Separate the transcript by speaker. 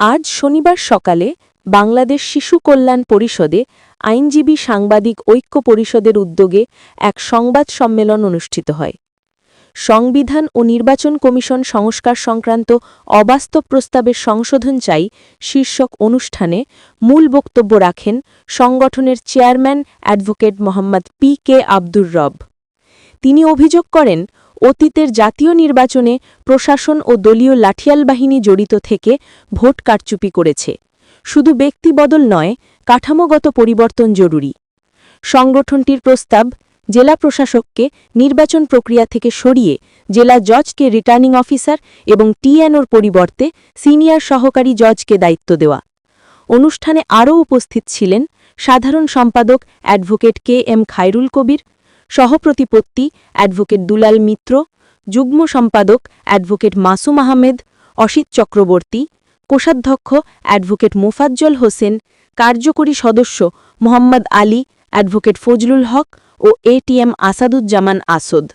Speaker 1: আজ শনিবার সকালে বাংলাদেশ শিশু কল্যাণ পরিষদে আইনজীবী সাংবাদিক ঐক্য পরিষদের উদ্যোগে এক সংবাদ সম্মেলন অনুষ্ঠিত হয়। সংবিধান ও নির্বাচন কমিশন সংস্কার সংক্রান্ত অবাস্তব প্রস্তাবের সংশোধন চাই শীর্ষক অনুষ্ঠানে মূল বক্তব্য রাখেন সংগঠনের chairman advocate Mohammad P K Abdur Rab. তিনি অভিযোগ করেন অতীতের জাতীয় নির্বাচনে প্রশাসন ও দলীয় লাঠিয়াল বাহিনী জড়িত থেকে ভোট কারচুপি করেছে। শুধু ব্যক্তি বদল নয়, কাঠামোগত পরিবর্তন জরুরি। সংগঠনটির প্রস্তাব, জেলা প্রশাসককে নির্বাচন প্রক্রিয়া থেকে সরিয়ে জেলা জজকে রিটার্নিং অফিসার এবং টিএনওর পরিবর্তে সিনিয়র সহকারী জজকে দায়িত্ব দেওয়া। অনুষ্ঠানে আরও উপস্থিত ছিলেন সাধারণ সম্পাদক advocate K M Khairul Kabir সহপ্রতিপত্তি, advocate Dulal Mitra, যুগ্ম সম্পাদক অ্যাডভোকেট মাসুম আহমেদ, অসিত চক্রবর্তী, কোষাধ্যক্ষ অ্যাডভোকেট মোফাজ্জল হোসেন, কার্যকরী সদস্য মোহাম্মদ আলী, অ্যাডভোকেট ফজলুল হক ও এটিএম আসাদুজ্জামান আসদ।